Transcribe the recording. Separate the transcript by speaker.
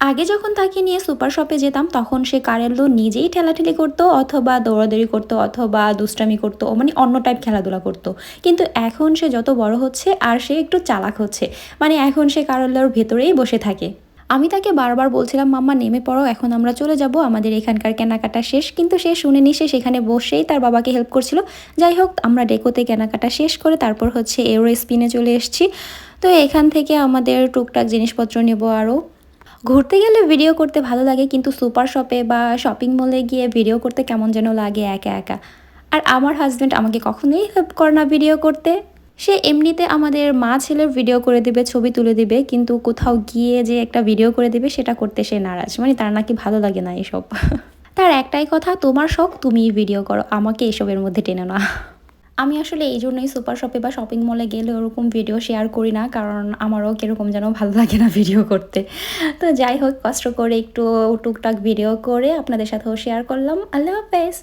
Speaker 1: আগে যখন তাকে নিয়ে সুপার শপে যেতাম, তখন সে কারেলো নিজেই ঠেলাঠেলি করতো, অথবা দৌড়াদৌড়ি করতো, অথবা দুষ্টামি করতো মানে অন্য টাইপ খেলাধুলা করতো। কিন্তু এখন সে যত বড় হচ্ছে, আর সে একটু চালাক হচ্ছে। মানে এখন সে কারেলোর ভেতরেই বসে থাকে। আমি তাকে বারবার বলছিলাম, মাম্মা, নেমে পড়ো, এখন আমরা চলে যাব, আমাদের এখানকার কেনাকাটা শেষ। কিন্তু সে শুনেনি, সে সেখানে বসেই তার বাবাকে হেল্প করছিল। যাই হোক, আমরা ডেকোতে কেনাকাটা শেষ করে তারপর হচ্ছে এওরো স্পিনে চলে এসেছি। তো এখান থেকে আমাদের টুকটাক জিনিসপত্র নেব আরও। ঘুরতে গেলে ভিডিও করতে ভালো লাগে, কিন্তু সুপার শপে বা শপিং মলে গিয়ে ভিডিও করতে কেমন যেন লাগে একা একা। আর আমার হাজব্যান্ড আমাকে কখনোই হেল্প করে না ভিডিও করতে। সে এমনিতে আমাদের মা ছেলের ভিডিও করে দিবে, ছবি তুলে দিবে, কিন্তু কোথাও গিয়ে যে একটা ভিডিও করে দিবে, সেটা করতে সে নারাজ। মানে তার নাকি ভালো লাগে না এসব। তার একটাই কথা, তোমার শখ, তুমিই ভিডিও করো। আমাকে এসবের মধ্যে টেনে না আমি আসলে এই জন্যই সুপার শপে বা শপিং মলে গেলে ওরকম ভিডিও শেয়ার করি না, কারণ আমারও কীরকম যেন ভালো লাগে না ভিডিও করতে। তো যাই হোক, কষ্ট করে একটু টুকটাক ভিডিও করে আপনাদের সাথেও শেয়ার করলাম। আল্লাহ হাফেজ।